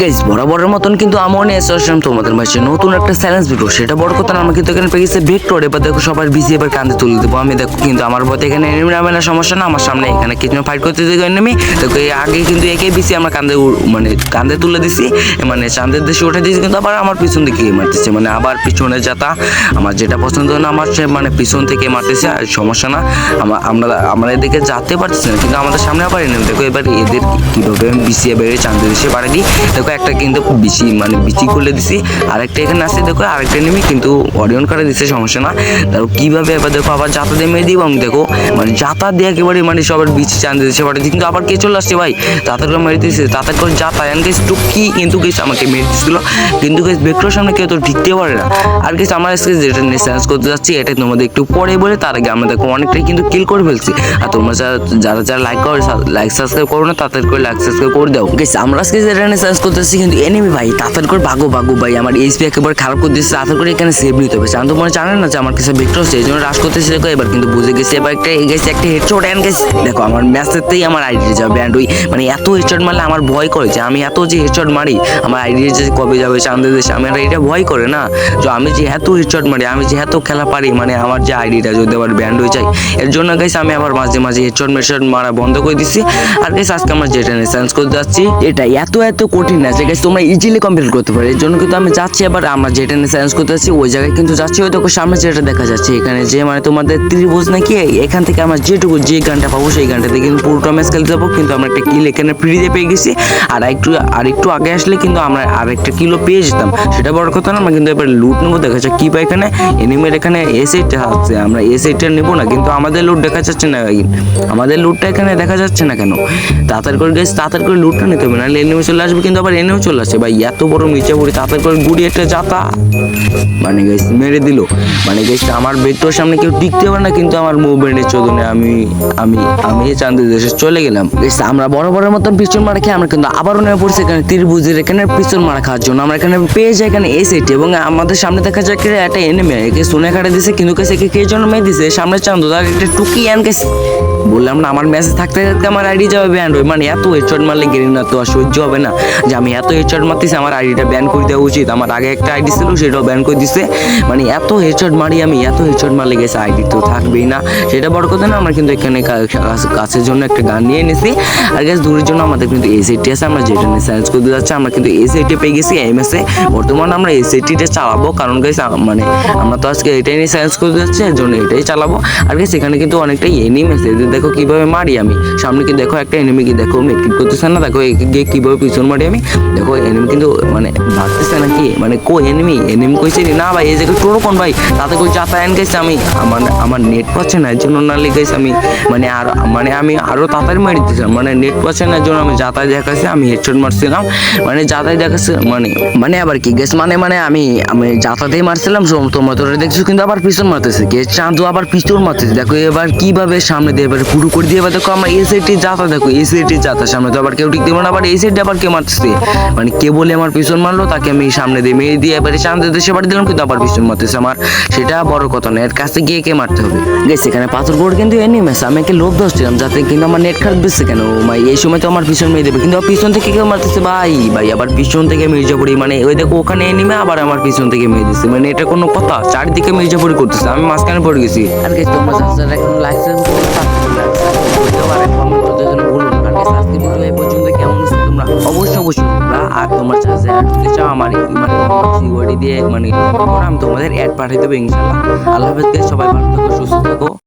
Guys বরাবরের মতন কিন্তু আমার নিয়ে এসে আসলাম তোমাদের মাঝে। নতুন একটা চ্যালেঞ্জ ভিডিও সেটা বড় কথা না আমার কিন্তু এখানে পেয়ে গেছে এবার দেখো সবার বিজি এবার কান্দে তুলে দেবো। আমি দেখো কিন্তু আমার পথে এখানে এনিমি নামে না, সমস্যা না। আমার সামনে এখানে কিছু ফাইট করতে দেখো এনিমি দেখো, এই আগে কিন্তু একে বিসি আমরা উড়- মানে কান্দে তুলে দিছি। মানে চাঁদের দেশে উঠে দিয়েছি, কিন্তু আবার আমার পিছন দিকে মারতেছে? মানে আবার পিছনে যাতা। আমার যেটা পছন্দ না, আমার সে মানে পিছন থেকে মারতেছে, আর সমস্যা না। আমা- আমরা আমরা এদিকে যেতে পারতেছি না, কিন্তু আমাদের সামনে আবার এনিমি দেখো, এবার এদের কীভাবে আমি বিসিয়ে বেড়ে চাঁদের দেশে পাড়ে দিই। দেখো একটা কিন্তু বিচি মানে বিচি খুলে দিছি। আরেকটা এখানে আছে, দেখো, আরেকটা নেমে কিন্তু অরিয়ন করে দিচ্ছে সমস্যা না। দেখো, কীভাবে এবার দেখো আবার জাতা দিয়ে মেরে দিব এবং দেখো। মানে জাতা দিয়ে একেবারে মানে সবার বিচি দিচ্ছে পাড়ে দিই কিন্তু আবার কে চলে আসছে ভাই? তাতে করে মেরে দিয়েছে তাতে করে জাতা এন গেছে টুকি কিন্তু গেছে আমাকে মেরে দিচ্ছিল কিন্তু গেছে বেক্টর সামনে কেউ তো ঢিকতে পারে না। আর গেছে আমার আজকে যেটা নিয়ে চেঞ্জ করতে যাচ্ছি এটা তোমাদের একটু পরে বলে, তার আগে আমরা দেখো, অনেকটাই কিন্তু কিল করে ফেলছি। আর তোমরা যারা যারা লাইক করো লাইক সাবস্ক্রাইব করো না, তাদের করে লাইক সাবস্ক্রাইব করে দাও। গেছে আমরা আজকে যেটা নিয়ে চেঞ্জ করতেছি কিন্তু এনিমি ভাই, তাড়াতাড়ি করে ভাগো ভাগো ভাই। আমার এইচপি একেবারে খারাপ করে দিচ্ছে তাড়াতাড়ি করে এখানে সেভ নিতে হবে। আমি তো মনে জানেন না যে আমার কাছে ভেক্টর আছে এই জন্য রাশ করতেছি, দেখো, এবার কিন্তু বুঝে গেছি, এবার একটা গেছে একটা হেডশট এন্ড গেছে দেখো, আমার ম্যাচেতেই আমার আইডি যাবে। ব্যান্ড ওই মানে এত হেডশট মারলে আমার ভয় করে যে আমি এত যে হেডশট মারি, আমার আইডি যে কবে যাবে, চাঁদের দেশে, আমার এটা ভয় করে না। যে আমি যে এত হেডশট মারি, আমি যে এত খেলা পারি মানে আমার যে আইডিটা যদি আবার ব্যান্ড হয়ে যায়, এর জন্য গাইস আমি আবার মাঝে মাঝে হেডশট মেডশট মারা বন্ধ করে দিচ্ছি আর গাইস আজকে আমার যেটা নিয়ে চেঞ্জ করতে যাচ্ছি এটা এত এত কঠিন না, যে তোমরা ইজিলি কমপ্লিট করতে পারো। এর জন্য কিন্তু আমি যাচ্ছি আবার আমরা যেটা নিয়ে চেঞ্জ করতে যাচ্ছি, ওই জায়গায় কিন্তু যাচ্ছি, ওই দেখো সামনে যেটা দেখা যাচ্ছে। এখানে যে মানে তোমাদের ত্রিভুজ নাকি, এখান থেকে আমরা যেটুকু যে গানটা পাবো, সেই গানটাতে কিন্তু পুরোটা ম্যাচ খেলতে যাব। কিন্তু আমরা একটা কিল এখানে ফ্রিতে পেয়ে গেছি। আর একটু আর একটু আগে আসলে কিন্তু আমরা আর একটা কিলো পেয়ে যেতাম। সেটা বড় কথা না, আমরা কিন্তু এবার লুট নেব। দেখা যাচ্ছে কি পাই এখানে। এনিমের এখানে এসেটটা আছে, আমরা এসেটটা নেব না, কিন্তু আমাদের লুট দেখা যাচ্ছে না আমাদের লুটটা এখানে দেখা যাচ্ছে না কেন? তাড়াতাড়ি করে গেছে তাড়াতাড়ি করে লুটটা নিতে হবে না এনিমে চলে আসবে। কিন্তু আবার এনেও চলে আসছে ভাই। এত বড় নিচে পড়ি তাড়াতাড়ি করে গুড়ি একটা যাতা। মানে গেছ মেরে দিল। মানে গেছ আমার বেডটোর সামনে কেউ টিকতে পারে না, কিন্তু আমার মুভমেন্টের চোদনে আমি আমি আমি চান্দি দেশে চলে গেলাম। আমরা বড় বড় মতন পিছন মারা খেয়ে আমরা কিন্তু আবারও নেমে পড়ছি এখানে ত্রিভুজের, এখানে পিছন মারা খাওয়ার জন্য। আমরা এখানে পেয়ে যাই এখানে এ সেট এবং আমাদের সামনে দেখা যায় কি একটা এনেমে একে সোনে কাটে দিছে, কিন্তু কাছে একে কে জন্য মেয়ে দিছে? সামনে চান্দু তার একটা টুকি আন গেছে বললাম না, আমার মেসেজ থাকতে থাকতে আমার আইডি যাবে ব্যান হয়ে মানে এত হেডশট মারলে গেরি না, তো আর সহ্য হবে না। যে আমি এত হেডশট মারতেছি, আমার আইডিটা ব্যান করে দেওয়া উচিত। আমার আগে একটা আইডি ছিল, সেটাও ব্যান করে দিছে। মানে এত হেডশট মারি আমি, এত হেডশট মারলে গেছে আইডি তো থাকবেই না। সেটা বড় কথা না, আমরা কিন্তু এখানে কাছের জন্য একটা গান নিয়ে এনেছি। আর গ্যাস দূরের জন্য আমাদের কিন্তু সেটটি আছে, আমরা যেটা নিয়ে সার্চ করতে যাচ্ছি, আমরা কিন্তু সেটটি পেয়ে গেছি এমএসএ বর্তমানে আমরা এই সেটটিটা চালাবো, কারণ গাইস মানে আমরা তো আজকে এটাই নিয়ে সার্চ করতে যাচ্ছি, এর জন্য এটাই চালাবো। আর গাইস এখানে কিন্তু অনেকটাই এনিমি আছে দেখো কীভাবে মারি আমি। সামনে কি দেখো একটা এনিমি কি দেখো মেট্রিক করতেছে না? দেখো গিয়ে কীভাবে পিছন মারি আমি? দেখো এনিমি কিন্তু মানে ভাবতেছে নাকি? মানে কো এনিমি এনিমি কইছে না ভাই, এই জায়গায় কোন ভাই? তাতে কই যাতায়ান গেছে আমি? আমার আমার নেট পাচ্ছে না, এর জন্য না লিখেছি আমি। মানে আর মানে আমি আরও তাড়াতাড়ি মারি দিয়েছিলাম মানে নেট পাচ্ছে না জন্য আমি যাতায়াত দেখাচ্ছি আমি হেডশট মারছিলাম। মানে যাতায়াত দেখাচ্ছি মানে মানে আবার কি? গেছ মানে মানে আমি আমি যাতায়াতেই মারছিলাম, সো- তোমরা তো ওটা দেখছ কিন্তু আবার পিছন মারতেছে। কে চাঁদু আবার পিছন মারতেছে। দেখো এবার কীভাবে সামনে দিয়ে এবার পুরো করে দিয়ে এবার দেখো আমরা এই সাইডটি যাতা দেখো, এই সাইডটি যাতা, সামনে তো আবার কেউ ঠিক দেবো না, আবার এই সাইডে আবার কে মারতেছে? মানে কে বলে আমার পিছন মারলো, তাকে আমি সামনে দিয়ে মেরে দিয়ে এবারে চাঁদে দেশে বাড়ি দিলাম, কিন্তু আবার পিছন মারতেছে আমার। সেটা বড় কথা না এর কাছে গিয়ে কে মারতে হবে? গেছে, এখানে পাথর বোর্ড কিন্তু এনি মেস আমি একে লোভ দোষছিলাম যাতে কিন্তু আমার নেট খারাপ দিচ্ছে কেন? ভাই এই সময় তো আমার পিছন মেরে দেবে, কিন্তু পিছন থেকে কেউ মারতেছে, ভাই ভাই, আবার পিছন থেকে মির্জাপুরি মানে ওই দেখো ওখানে এনিমে আবার আমার পিছন থেকে মেরে দিচ্ছে মানে এটা কোনো কথা, চারিদিকে মির্জাপুরি করতেছে, আমি মাঝখানে পড়ে গেছি। আর গেছি তোমার এখন লাইসেন্স কেমন তোমরা? অবশ্যই অবশ্যই। আর তোমার অ্যাড দিতে চাও, আমার মানে দিয়ে মানে আমি তোমাদের অ্যাড পাঠিয়ে দেবো ইনশাল্লাহ আল্লাহ হাফেজ, সবাই ভালো থাকো, সুস্থ থাকো।